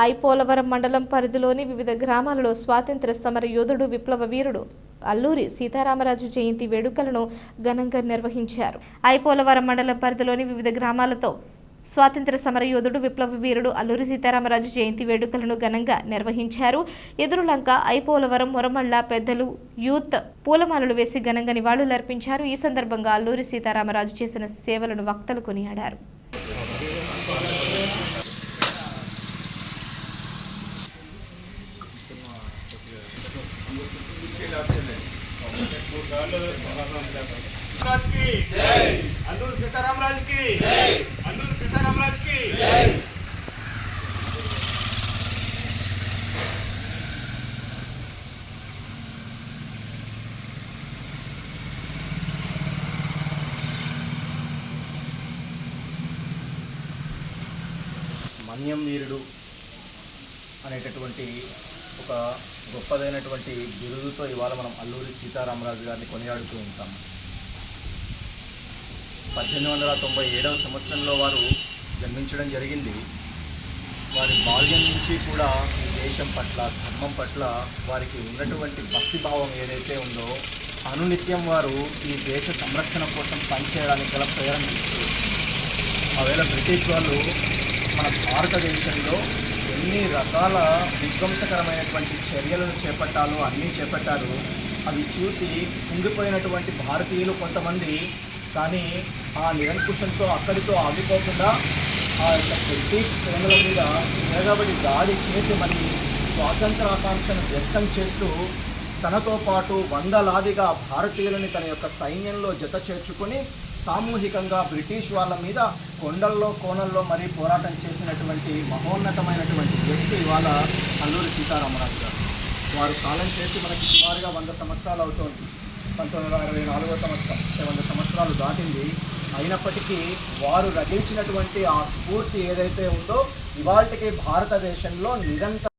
ఐపోలవరం మండలం పరిధిలోని వివిధ గ్రామాలలో స్వాతంత్ర సమర యోధుడు విప్లవ వీరుడు అల్లూరి సీతారామరాజు జయంతి వేడుకలను ఘనంగా నిర్వహించారు. ఐపోలవరం మండలం పరిధిలోని వివిధ గ్రామాలతో స్వాతంత్ర సమర యోధుడు విప్లవ వీరుడు అల్లూరి సీతారామరాజు జయంతి వేడుకలను ఘనంగా నిర్వహించారు. ఎదురులంక ఐపోలవరం మొరమళ్ళ పెద్దలు యూత్ పూలమాలలు వేసి ఘనంగా నివాళులర్పించారు. ఈ సందర్భంగా అల్లూరి సీతారామరాజు చేసిన సేవలను వక్తలు కొనియాడారు. రాజ్కి జై. అల్లూరు సీతారామరాజు కి జై. అల్లూరు సీతారామరాజు కి జై. మన్యం వీరుడు అనేటటువంటి ఒక గొప్పదైనటువంటి బిరుదుతో ఇవాళ మనం అల్లూరి సీతారామరాజు గారిని కొనియాడుతూ ఉంటాం. పద్దెనిమిది వందల తొంభై ఏడవ సంవత్సరంలో వారు జన్మించడం జరిగింది. వారి బాల్యం నుంచి కూడా ఈ దేశం పట్ల ధర్మం పట్ల వారికి ఉన్నటువంటి భక్తిభావం ఏదైతే ఉందో అనునిత్యం వారు ఈ దేశ సంరక్షణ కోసం పనిచేయడానికి గల ప్రేరణ ఇస్తారు ఆవేళ బ్రిటిష్ వాళ్ళు మన భారతదేశంలో అన్ని రకాల విధ్వంసకరమైనటువంటి చర్యలను చేపట్టాలో అన్నీ చేపట్టారు. అవి చూసి కుంగిపోయినటువంటి భారతీయులు కొంతమంది. కానీ ఆ నిరంకుశంతో అక్కడితో ఆగిపోకుండా ఆ యొక్క బ్రిటిష్ సేనల మీద తిరగబడి దాడి చేసి మరి స్వాతంత్ర ఆకాంక్షను వ్యక్తం చేస్తూ తనతో పాటు వందలాదిగా భారతీయులని తన యొక్క సైన్యంలో జత చేర్చుకొని సామూహికంగా బ్రిటిష్ వాళ్ళ మీద కొండల్లో కోణల్లో మరీ పోరాటం చేసినటువంటి మహోన్నతమైనటువంటి వ్యక్తి ఇవాళ అల్లూరి సీతారామరాజు గారు. వారు కాలం చేసి మనకి సుమారుగా వంద సంవత్సరాలు అవుతోంది. పంతొమ్మిది వందల అరవై నాలుగో సంవత్సరం. వంద సంవత్సరాలు దాటింది. అయినప్పటికీ వారు రచించినటువంటి ఆ స్ఫూర్తి ఏదైతే ఉందో ఇవాళకి భారతదేశంలో నిరంతరం